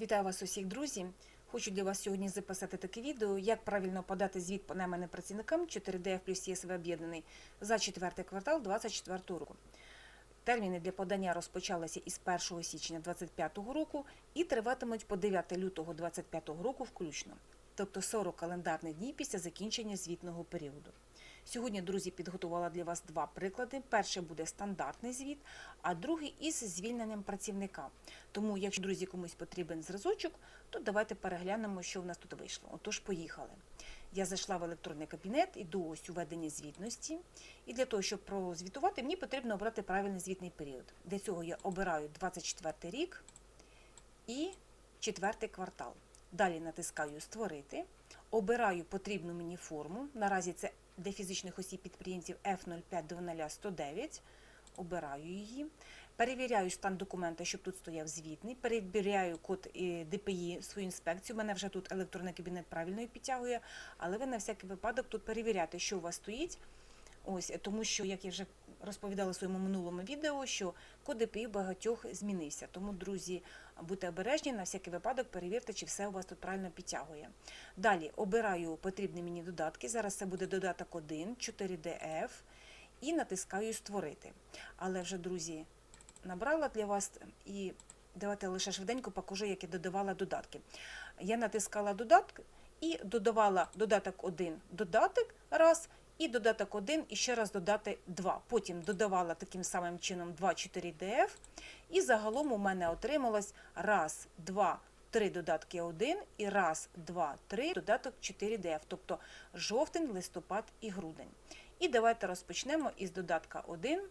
Вітаю вас усіх, друзі! Хочу для вас сьогодні записати таке відео, як правильно подати звіт по найманим працівникам 4DF плюс ЄСВ об'єднаний за четвертий квартал 2024 року. Терміни для подання розпочалися із 1 січня 2025 року і триватимуть по 9 лютого 2025 року включно, тобто 40 календарних днів після закінчення звітного періоду. Сьогодні, друзі, підготувала для вас два приклади. Перший буде стандартний звіт, а другий із звільненням працівника. Тому, якщо, друзі, комусь потрібен зразочок, то давайте переглянемо, що в нас тут вийшло. Отож, поїхали. Я зайшла в електронний кабінет, іду ось у звітності. І для того, щоб прозвітувати, мені потрібно обрати правильний звітний період. Для цього я обираю 24 рік і четвертий квартал. Далі натискаю Створити, обираю потрібну мені форму. Наразі це для фізичних осіб підприємців F0510109. Обираю її. Перевіряю стан документа, щоб тут стояв звітний. Перевіряю код е, ДПІ свою інспекцію. У мене вже тут електронний кабінет правильно підтягує, але ви на всякий випадок тут перевіряєте, що у вас стоїть. Ось тому, що як я вже розповідала в своєму минулому відео, що код ДПІ багатьох змінився. Тому, друзі, будьте обережні, на всякий випадок перевірте, чи все у вас тут правильно підтягує. Далі обираю потрібні мені додатки. Зараз це буде додаток 1, 4DF, і натискаю Створити. Але вже, друзі, набрала для вас і давайте лише швиденько покажу, як я додавала додатки. Я натискала додатки і додавала додаток 1 додаток раз. І додаток 1, і ще раз додати 2. Потім додавала таким самим чином 2, 4 DF. І загалом у мене отрималось раз, 2, 3 додатки 1 і раз, 2, 3 додаток 4 DF, тобто жовтень, листопад і грудень. І давайте розпочнемо із додатка 1.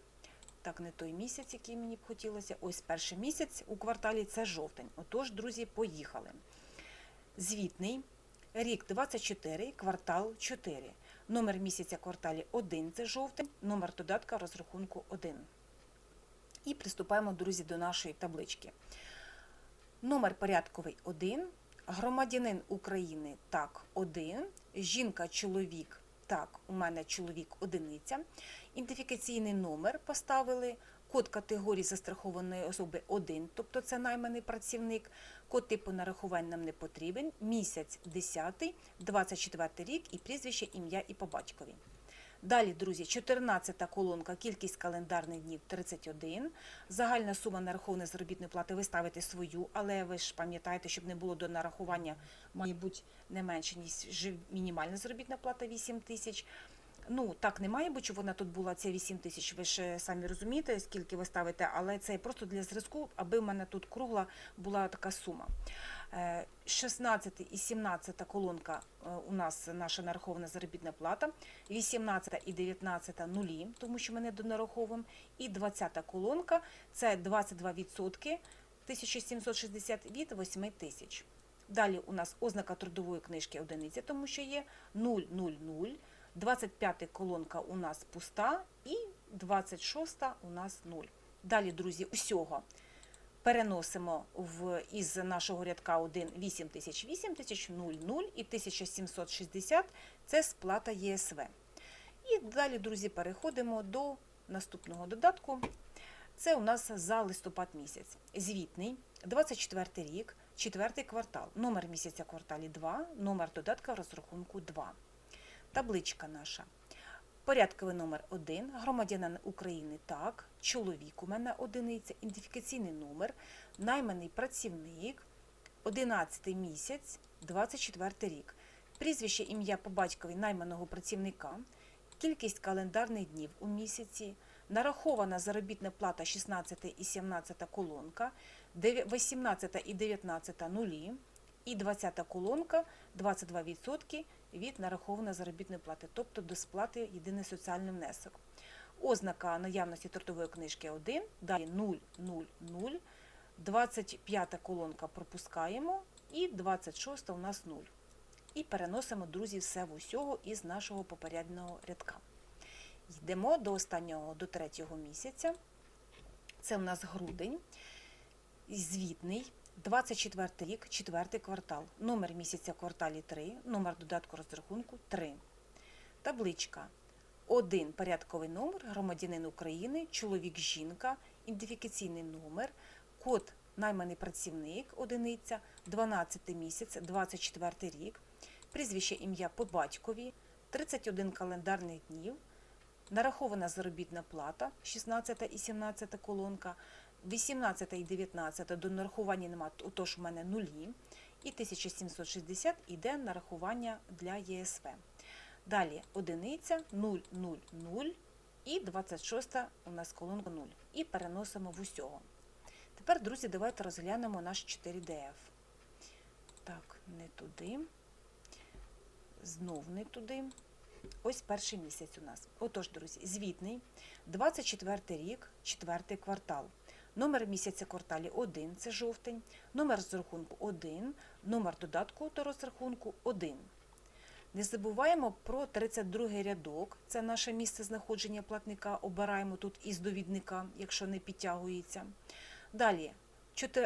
Так, не той місяць, який мені б хотілося. Ось перший місяць у кварталі це жовтень. Отож, друзі, поїхали. Звітний, рік 24, квартал 4. Номер місяця кварталі 1 це жовтень, номер додатка розрахунку 1. І приступаємо, друзі, до нашої таблички. Номер порядковий 1, громадянин України так 1, жінка, чоловік так, у мене чоловік одиниця. Ідентифікаційний номер поставили, код категорії застрахованої особи 1, тобто це найманий працівник. Код типу нарахувань нам не потрібен. Місяць 10, 24 рік і прізвище, ім'я і по батькові. Далі, друзі, 14 колонка, кількість календарних днів 31. Загальна сума нарахованої заробітної плати ви ставите свою, але ви ж пам'ятаєте, щоб не було до нарахування, має бути не менше, ніж мінімальна заробітна плата 8 тисяч. Ну, так не має бути, щоб вона тут була ця 8 тисяч. Ви ж е, самі розумієте, скільки ви ставите, але це просто для зразку, аби в мене тут кругла була така сума. Е, 16 і 17 колонка е, у нас наша нарахована заробітна плата, 18 і 19 нулі, тому що ми не донараховуємо, і 20 колонка це 22%, 1760 від 8 тисяч. Далі у нас ознака трудової книжки одиниця, тому що є 000, 25 колонка у нас пуста і 26 у нас 0. Далі, друзі, усього переносимо в, із нашого рядка 1 8 тисяч, 8 тисяч, 0, 0 і 1760 – це сплата ЄСВ. І далі, друзі, переходимо до наступного додатку. Це у нас за листопад місяць. Звітний, 24 рік, 4 квартал. Номер місяця кварталі 2, номер додатка розрахунку 2. Табличка наша. Порядковий номер 1, громадянин України так, чоловік у мене одиниця, ідентифікаційний номер, найманий працівник, 11 місяць, 24 рік. Прізвище ім'я по батькові найманого працівника, кількість календарних днів у місяці, нарахована заробітна плата 16 і 17 колонка, 18 і 19 нулі, і 20 колонка 22% від нарахованої заробітної плати, тобто до сплати єдиний соціальний внесок. Ознака наявності трудової книжки 1, далі 0, 0, 0, 25 колонка пропускаємо і 26 у нас 0. І переносимо, друзі, все в усього із нашого попереднього рядка. Йдемо до останнього, до третього місяця. Це у нас грудень, звітний, 24 рік, 4 квартал. Номер місяця кварталі 3, номер додатку розрахунку 3. Табличка. 1 порядковий номер, громадянин України, чоловік, жінка, ідентифікаційний номер, код найманий працівник, одиниця, 12 місяць, 24 рік, прізвище ім'я по батькові, 31 календарних днів, нарахована заробітна плата, 16 і 17 колонка, 18 і 19 до нарахування нема, отож у мене нулі, і 1760 іде нарахування для ЄСВ. Далі одиниця, 0, 0, 0 і 26 у нас колонка 0. І переносимо в усього. Тепер, друзі, давайте розглянемо наш 4DF. Так, не туди. Знов не туди. Ось перший місяць у нас. Отож, друзі, звітний, 24 рік, 4 квартал. Номер місяця кварталі 1, це жовтень, номер з рахунку 1, номер додатку до розрахунку 1. Не забуваємо про 32 рядок, це наше місце знаходження платника. Обираємо тут із довідника, якщо не підтягується. Далі,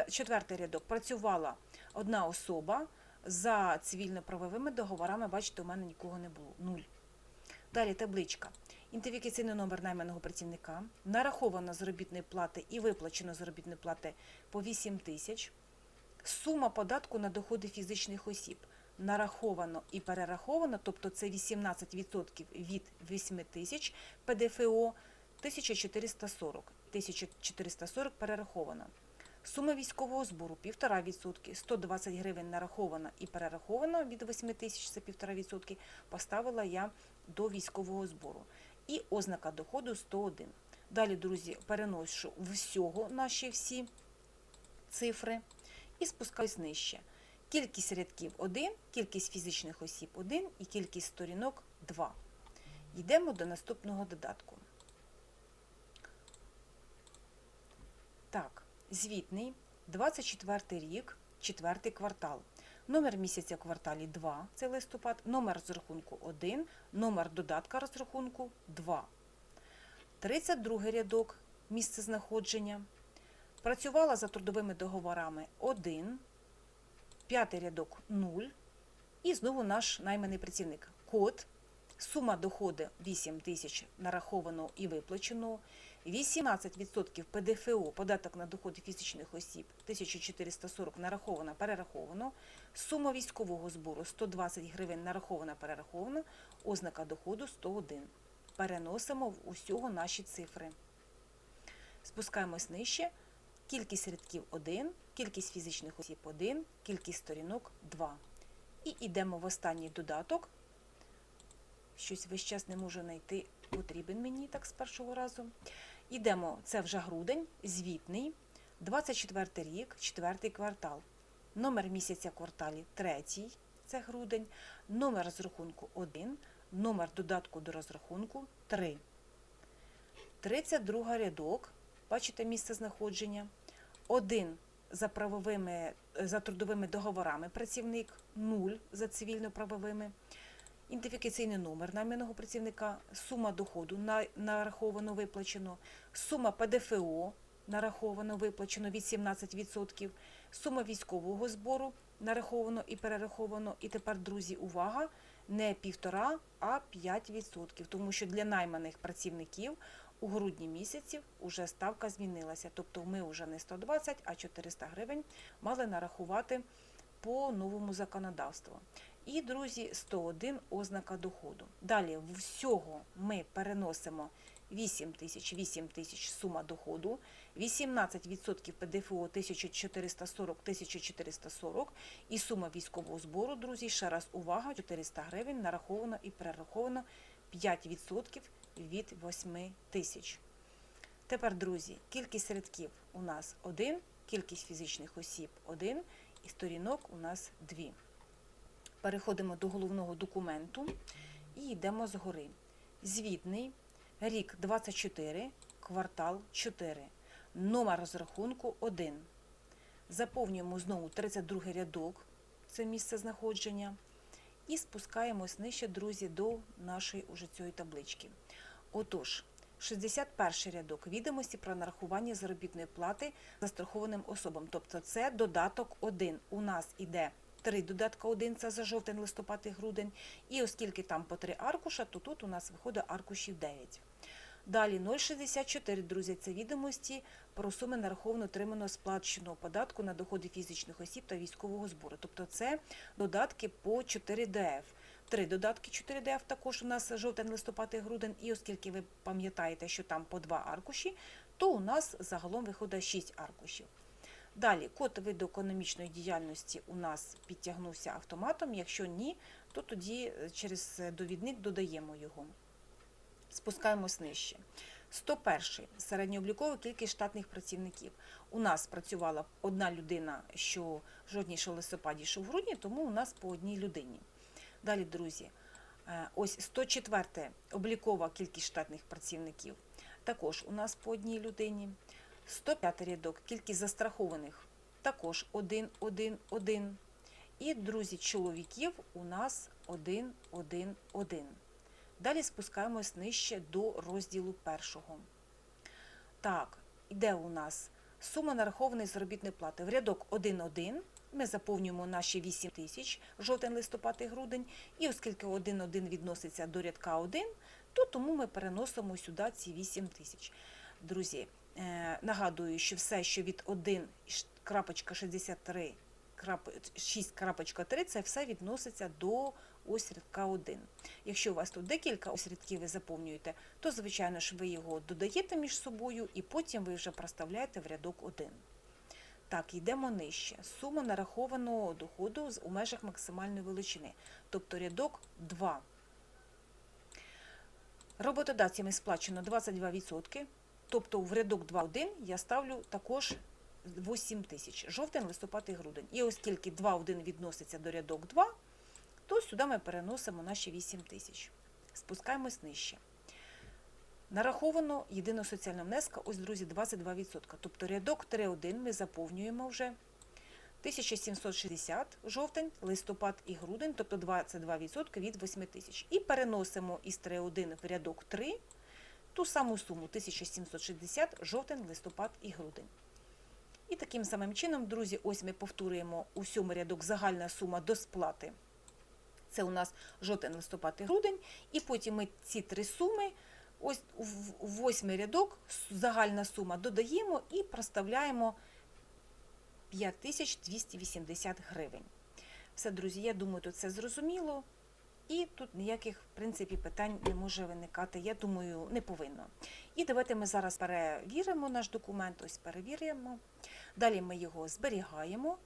четвертий рядок. Працювала одна особа за цивільно-правовими договорами. Бачите, у мене нікого не було. Нуль. Далі табличка. Ідентифікаційний номер найманого працівника, нараховано заробітної плати і виплачено заробітної плати по 8 тисяч. Сума податку на доходи фізичних осіб нараховано і перераховано, тобто це 18% від 8 тисяч ПДФО 1440. 1440 перераховано. Сума військового збору 1,5%, 120 гривень нараховано і перераховано від 8 тисяч, це 1,5%, поставила я до військового збору. І ознака доходу 101. Далі, друзі, переношу всього наші всі цифри і спускаюсь нижче. Кількість рядків 1, кількість фізичних осіб 1 і кількість сторінок 2. Йдемо до наступного додатку. Так, звітний, 24 рік, 4 квартал. Номер місяця кварталі 2, це листопад, номер розрахунку 1, номер додатка розрахунку 2. 32 рядок, місце знаходження. Працювала за трудовими договорами 1, п'ятий рядок 0. І знову наш найманий працівник. Код. Сума доходу 8 тисяч нараховано і виплачено. 18% ПДФО, податок на доходи фізичних осіб 1440 нараховано, перераховано. Сума військового збору 120 гривень нарахована, перераховано. Ознака доходу 101. Переносимо в усього наші цифри. Спускаємось нижче. Кількість рядків 1, кількість фізичних осіб 1, кількість сторінок 2. І йдемо в останній додаток. Щось весь час не можу знайти, потрібен мені так з першого разу. Йдемо, це вже грудень, звітний, 24 рік, 4 квартал. Номер місяця кварталі 3, це грудень, номер розрахунку 1, номер додатку до розрахунку 3. 32 рядок, бачите місце знаходження. Один за правовими, за трудовими договорами працівник, 0 за цивільно-правовими. Ідентифікаційний номер найманого працівника, сума доходу на- нараховано виплачено, сума ПДФО нараховано виплачено від 17%, сума військового збору нараховано і перераховано. І тепер, друзі, увага, не півтора, а 5%, тому що для найманих працівників у грудні місяці вже ставка змінилася. Тобто ми вже не 120, а 400 гривень мали нарахувати по новому законодавству. І, друзі, 101 ознака доходу. Далі всього ми переносимо 8 тисяч, 8 тисяч сума доходу, 18% ПДФО 1440, 1440 і сума військового збору, друзі, ще раз увага, 400 гривень нараховано і перераховано 5% від 8 тисяч. Тепер, друзі, кількість рядків у нас 1, кількість фізичних осіб 1 і сторінок у нас 2. Переходимо до головного документу і йдемо згори. Звітний, рік 24, квартал 4, номер розрахунку 1. Заповнюємо знову 32 рядок, це місце знаходження. І спускаємось нижче, друзі, до нашої уже цієї таблички. Отож, 61 рядок відомості про нарахування заробітної плати застрахованим особам. Тобто це додаток 1. У нас іде три додатка 1, це за жовтень, листопад і грудень. І оскільки там по три аркуша, то тут у нас виходить аркушів 9. Далі 0,64, друзі, це відомості про суми нараховано отриманого сплаченого податку на доходи фізичних осіб та військового збору. Тобто це додатки по 4 ДФ. Три додатки 4 ДФ також у нас жовтень, листопад і грудень. І оскільки ви пам'ятаєте, що там по два аркуші, то у нас загалом виходить 6 аркушів. Далі, код виду економічної діяльності у нас підтягнувся автоматом. Якщо ні, то тоді е, через е, довідник додаємо його. Спускаємось нижче. 101. Середньооблікова кількість штатних працівників. У нас працювала одна людина, що жовтні, що листопаді, що в грудні, тому у нас по одній людині. Далі, друзі, е, ось 104. облікова кількість штатних працівників. Також у нас по одній людині. 105 рядок, кількість застрахованих також 1, 1, 1. І, друзі, чоловіків у нас 1, 1, 1. Далі спускаємось нижче до розділу першого. Так, іде у нас сума нарахованої заробітної плати. В рядок 1,1 ми заповнюємо наші 8 тисяч, жовтень, листопад і грудень. І оскільки 1,1 відноситься до рядка 1, то тому ми переносимо сюди ці 8 тисяч. Друзі, нагадую, що все, що від 1.63 6.3, це все відноситься до ось рядка 1. Якщо у вас тут декілька ось рядків ви заповнюєте, то, звичайно ж, ви його додаєте між собою і потім ви вже проставляєте в рядок 1. Так, йдемо нижче. Сума нарахованого доходу у межах максимальної величини, тобто рядок 2. Роботодавцями сплачено 22%, тобто в рядок 2.1 я ставлю також 8 тисяч. Жовтень, листопад і грудень. І оскільки 2.1 відноситься до рядок 2, то сюди ми переносимо наші 8 тисяч. Спускаємось нижче. Нараховано єдиного соціального внеска, ось, друзі, 22%. Тобто рядок 3.1 ми заповнюємо вже 1760 жовтень, листопад і грудень, тобто 22% від 8 тисяч. І переносимо із 3.1 в рядок 3 ту саму суму 1760 жовтень, листопад і грудень. І таким самим чином, друзі, ось ми повторюємо у сьомий рядок загальна сума до сплати. Це у нас жовтень, листопад і грудень. І потім ми ці три суми, ось в восьмий рядок загальна сума додаємо і проставляємо 5280 гривень. Все, друзі, я думаю, тут все зрозуміло. І тут ніяких, в принципі, питань не може виникати. Я думаю, не повинно. І давайте ми зараз перевіримо наш документ, ось перевіримо. Далі ми його зберігаємо,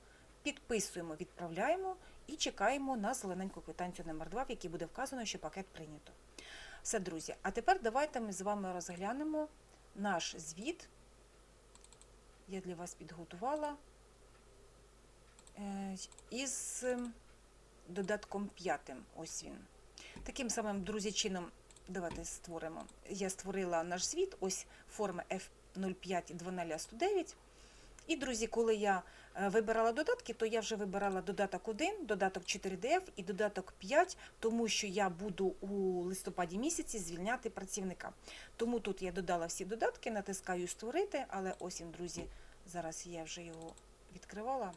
підписуємо, відправляємо і чекаємо на зелененьку квитанцію номер 2 в якій буде вказано, що пакет прийнято. Все, друзі. А тепер давайте ми з вами розглянемо наш звіт. Я для вас підготувала е, із додатком п'ятим. Ось він. Таким самим, друзі, чином, давайте створимо. Я створила наш звіт, ось форма F05.20109. І, друзі, коли я е, вибирала додатки, то я вже вибирала додаток 1, додаток 4DF і додаток 5, тому що я буду у листопаді місяці звільняти працівника. Тому тут я додала всі додатки, натискаю створити, але ось він, друзі, зараз я вже його відкривала.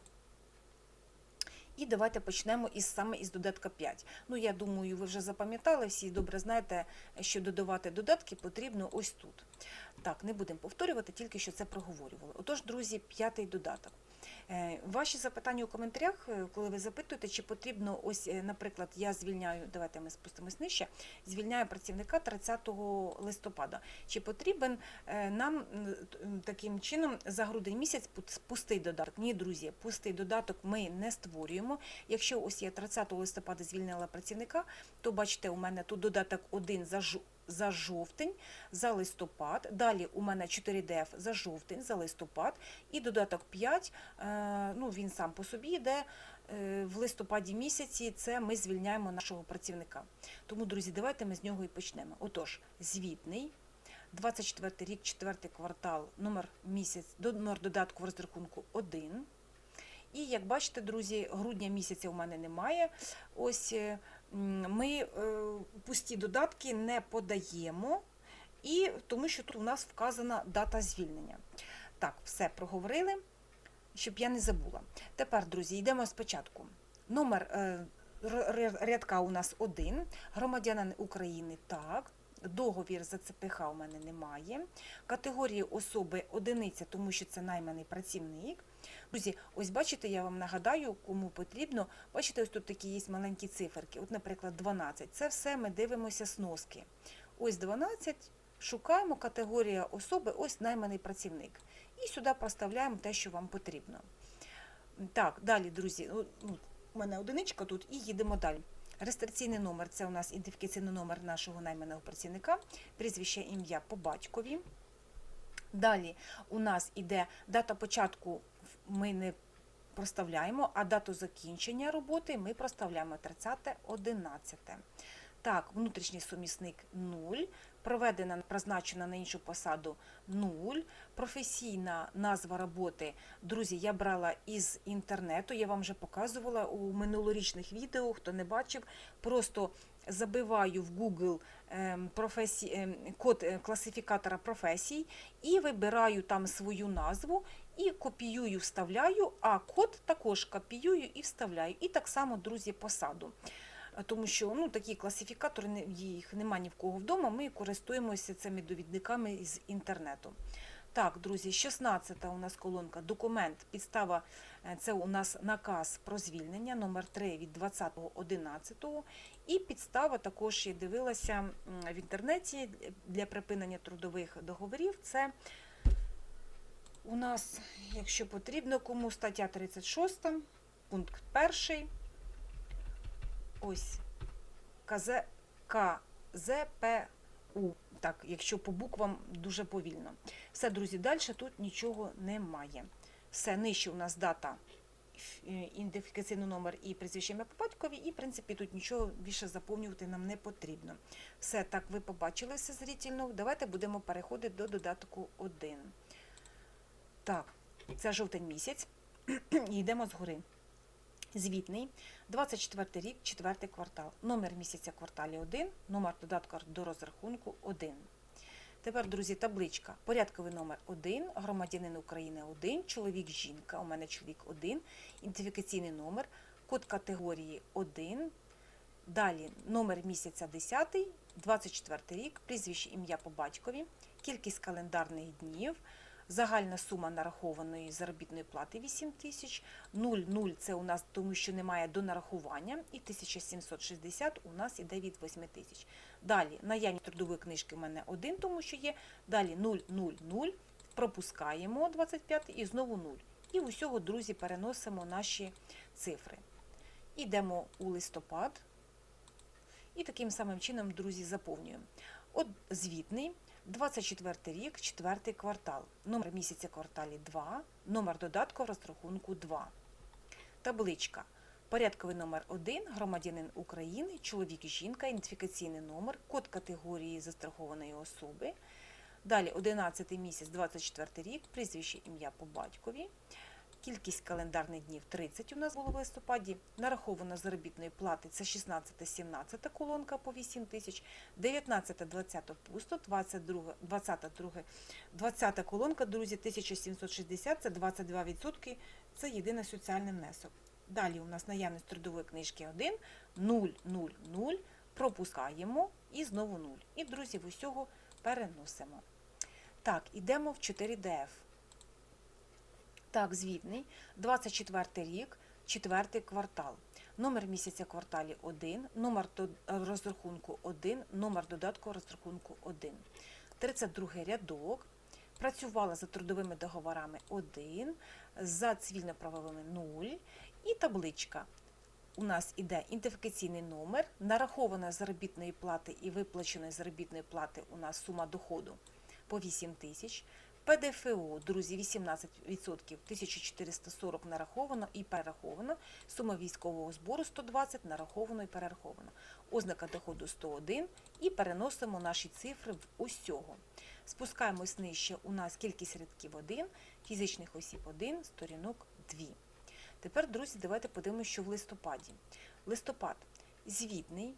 І давайте почнемо із саме із додатка 5. Ну, я думаю, ви вже запам'ятали, всі добре знаєте, що додавати додатки потрібно ось тут. Так, не будемо повторювати, тільки що це проговорювали. Отож, друзі, п'ятий додаток. Е, Ваші запитання у коментарях, е, коли ви запитуєте, чи потрібно, ось, е, наприклад, я звільняю, давайте ми спустимось нижче, звільняю працівника 30 листопада. Чи потрібен нам таким чином за грудень місяць пустий додаток? Ні, друзі, пустий додаток ми не створюємо. Якщо ось я 30 листопада звільнила працівника, то бачите, у мене тут додаток 1 за за жовтень, за листопад. Далі у мене 4DF за жовтень, за листопад. І додаток 5, е, ну він сам по собі йде. е, В листопаді місяці це ми звільняємо нашого працівника. Тому, друзі, давайте ми з нього і почнемо. Отож, звітний, 24 рік, 4 квартал, номер місяць, номер додатку в розрахунку 1. І як бачите, друзі, грудня місяця у мене немає. Ось е, ми е, пусті додатки не подаємо, і тому що тут у нас вказана дата звільнення. Так, все проговорили, щоб я не забула. Тепер, друзі, йдемо спочатку. Номер е, рядка у нас один. Громадянин України, так. Договір за ЦПХ у мене немає. Категорії особи одиниця, тому що це найманий працівник. Друзі, ось бачите, я вам нагадаю, кому потрібно. Бачите, ось тут такі є маленькі циферки. От, наприклад, 12. Це все ми дивимося сноски. Ось 12. Шукаємо категорія особи, ось найманий працівник. І сюди проставляємо те, що вам потрібно. Так, далі, друзі, ну, ну, у мене одиничка тут і їдемо далі. Реєстраційний номер це у нас ідентифікаційний номер нашого найманого працівника, прізвище ім'я по батькові. Далі у нас іде дата початку, ми не проставляємо, а дату закінчення роботи ми проставляємо 30.11. Так, внутрішній сумісник 0, проведена, призначена на іншу посаду 0, професійна назва роботи. Друзі, я брала із інтернету, я вам вже показувала у минулорічних відео, хто не бачив, просто забиваю в Google ем, професі... ем, код е, класифікатора професій і вибираю там свою назву і копіюю, вставляю, а код також копіюю і вставляю. І так само, друзі, посаду. Тому що ну, такі класифікатори, їх нема ні в кого вдома, ми користуємося цими довідниками з інтернету. Так, друзі, 16-та у нас колонка документ, підстава е, це у нас наказ про звільнення номер 3 від 20.11. І підстава також я дивилася в інтернеті для припинення трудових договорів. Це у нас, якщо потрібно, кому стаття 36, пункт 1. Ось КЗ, КЗПУ. Так, якщо по буквам дуже повільно. Все, друзі, далі тут нічого немає. Все, нижче у нас дата, е, ідентифікаційний номер і прізвище ім'я по батькові, і, в принципі, тут нічого більше заповнювати нам не потрібно. Все, так, ви побачили все зрительно. Давайте будемо переходити до додатку 1. Так, це жовтень місяць. І йдемо згори. Звітний, 24 рік, 4 квартал. Номер місяця кварталі 1, номер додатка до розрахунку 1. Тепер, друзі, табличка. Порядковий номер 1, громадянин України 1, чоловік, жінка, у мене чоловік 1, ідентифікаційний номер, код категорії 1. Далі номер місяця 10, 24 рік, прізвище ім'я по батькові, кількість календарних днів, загальна сума нарахованої заробітної плати 8 тисяч, 0,0 це у нас тому, що немає до нарахування, і 1760 у нас іде від 8 тисяч. Далі наявність трудової книжки в мене 1, тому що є. Далі 0,0,0, пропускаємо 25 і знову 0. І усього, друзі, переносимо наші цифри. Йдемо у листопад. І таким самим чином, друзі, заповнюємо. От звітний, 24 рік, 4 квартал. Номер місяця кварталі 2, номер додатку розрахунку 2. Табличка. Порядковий номер 1, громадянин України, чоловік жінка, ідентифікаційний номер, код категорії застрахованої особи. Далі 11 місяць, 24 рік, прізвище ім'я по батькові. Кількість календарних днів 30 у нас було в листопаді. Нараховано заробітної плати це 16-17 колонка по 8 тисяч, 19-20 пусто, 22, 22, 20 колонка, друзі, 1760, це 22%, це єдиний соціальний внесок. Далі у нас наявність трудової книжки 1, 0, 0, 0, пропускаємо і знову 0. І, друзі, усього переносимо. Так, ідемо в 4DF. Так, звітний, 24 рік, 4 квартал. Номер місяця кварталі 1, номер розрахунку 1, номер додатку розрахунку 1. 32 рядок. Працювала за трудовими договорами 1, за цивільно-правовими 0 і табличка. У нас іде ідентифікаційний номер, нарахована заробітної плати і виплаченої заробітної плати у нас сума доходу по 8 тисяч. ПДФО, друзі, 18%, 1440 нараховано і перераховано. Сума військового збору 120 нараховано і перераховано. Ознака доходу 101 і переносимо наші цифри в усього. Спускаємось нижче, у нас кількість рядків 1, фізичних осіб 1, сторінок 2. Тепер, друзі, давайте подивимося, що в листопаді. Листопад звітний,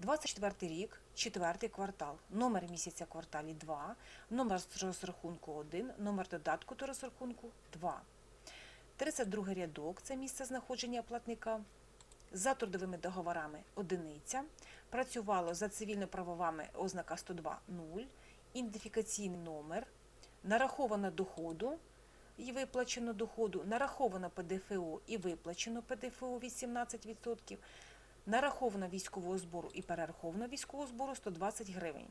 24 рік, 4 квартал, номер місяця кварталі 2, номер розрахунку 1, номер додатку до розрахунку 2. 32 рядок це місце знаходження платника. за трудовими договорами одиниця, працювало за цивільно-правовими ознака 102 0, ідентифікаційний номер, нараховано доходу і виплачено доходу, нараховано ПДФО і виплачено ПДФО 18%, нараховано військового збору і перераховано військового збору 120 гривень.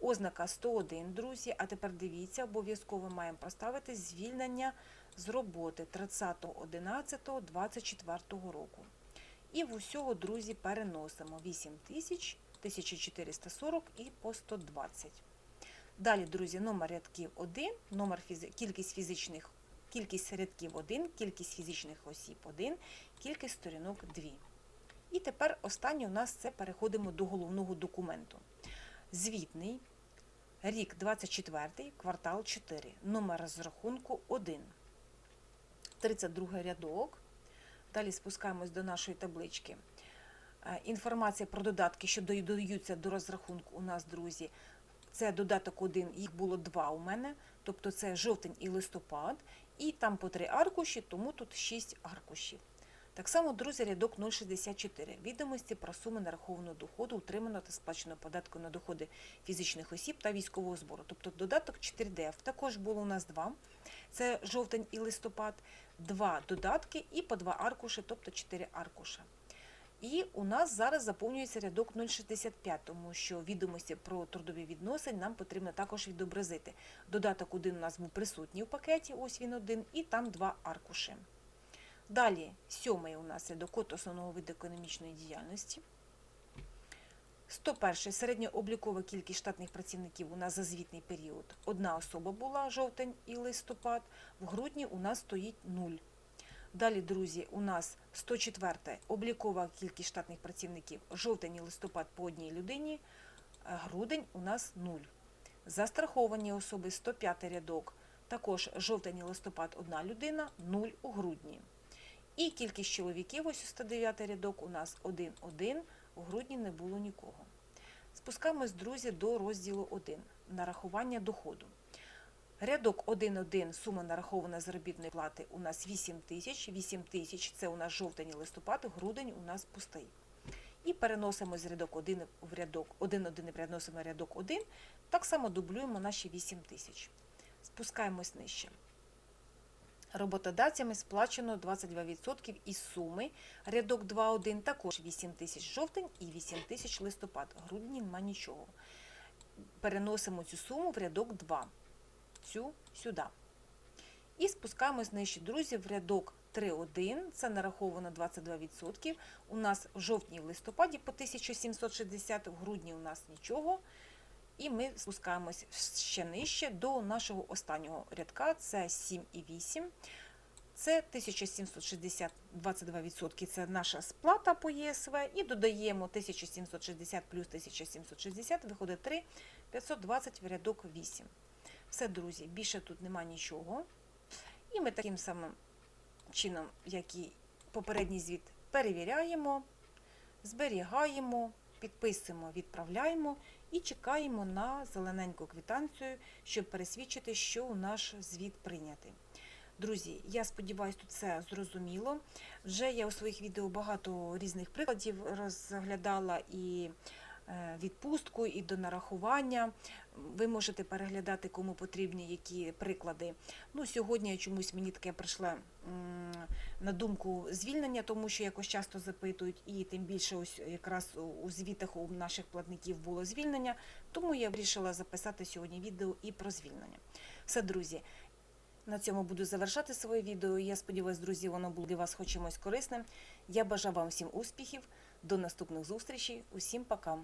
Ознака 101, друзі. А тепер дивіться, обов'язково маємо поставити звільнення з роботи 30.11.24 року. І в усього, друзі, переносимо 8 тисяч, 1440 і по 120. Далі, друзі, номер рядків 1, номер фізи... кількість фізичних, кількість рядків 1, кількість фізичних осіб 1, кількість сторінок 2. І тепер останнє у нас це переходимо до головного документу. Звітний, рік 24, квартал 4, номер розрахунку 1. 32 рядок. Далі спускаємось до нашої таблички. Е, Інформація про додатки, що додаються до розрахунку у нас, друзі. Це додаток 1, їх було два у мене, тобто це жовтень і листопад, і там по три аркуші, тому тут 6 аркушів. Так само, друзі, рядок 064. Відомості про суми нарахованого доходу, утриманого та сплаченого податку на доходи фізичних осіб та військового збору. Тобто додаток 4DF. Також було у нас два. Це жовтень і листопад, два додатки і по два аркуші, тобто 4 аркуша. І у нас зараз заповнюється рядок 065, тому що відомості про трудові відносини нам потрібно також відобразити. Додаток 1 у нас був присутній у пакеті, ось він один, і там два аркуші. Далі, сьомий у нас є код основного виду економічної діяльності. 101. Середньооблікова кількість штатних працівників у нас за звітний період. Одна особа була жовтень і листопад. В грудні у нас стоїть 0. Далі, друзі, у нас 104. Облікова кількість штатних працівників. Жовтень і листопад по одній людині. Грудень у нас 0. Застраховані особи 105 рядок. Також жовтень і листопад одна людина, 0 у грудні. І кількість чоловіків, ось у 109 рядок, у нас 1-1, у грудні не було нікого. Спускаємось, друзі, до розділу 1. Нарахування доходу. Рядок 1.1, сума нарахована заробітної плати у нас 8 тисяч. 8 тисяч це у нас жовтень і листопад, грудень у нас пустий. І переносимо з рядок 1 в рядок 1.1 і переносимо рядок 1, так само дублюємо наші 8 тисяч. Спускаємось нижче. Роботодавцями сплачено 22% із суми. Рядок 2.1 також 8 тисяч жовтень і 8 тисяч листопад. Грудні нема нічого. Переносимо цю суму в рядок 2. Цю сюди. І спускаємось нижче, друзі, в рядок 3.1. Це нараховано 22%. У нас в жовтні і в листопаді по 1760, в грудні у нас нічого. І ми спускаємось ще нижче до нашого останнього рядка, це 7,8. Це 1760, 22% це наша сплата по ЄСВ. І додаємо 1760 плюс 1760, виходить 3, 520 в рядок 8. Все, друзі, більше тут нема нічого. І ми таким самим чином, як і попередній звіт, перевіряємо, зберігаємо, підписуємо, відправляємо і чекаємо на зелененьку квитанцію, щоб пересвідчити, що у наш звіт прийнятий. Друзі, я сподіваюся, тут це зрозуміло. Вже я у своїх відео багато різних прикладів розглядала і відпустку, і до нарахування. Ви можете переглядати, кому потрібні які приклади. Ну, Сьогодні чомусь мені таке прийшло на думку звільнення, тому що якось часто запитують, і тим більше ось якраз у- звітах у наших платників було звільнення, тому я вирішила записати сьогодні відео і про звільнення. Все, друзі. На цьому буду завершати своє відео. Я сподіваюся, друзі, воно було для вас хоч чимось корисним. Я бажаю вам всім успіхів. До наступних зустрічей. Усім пока.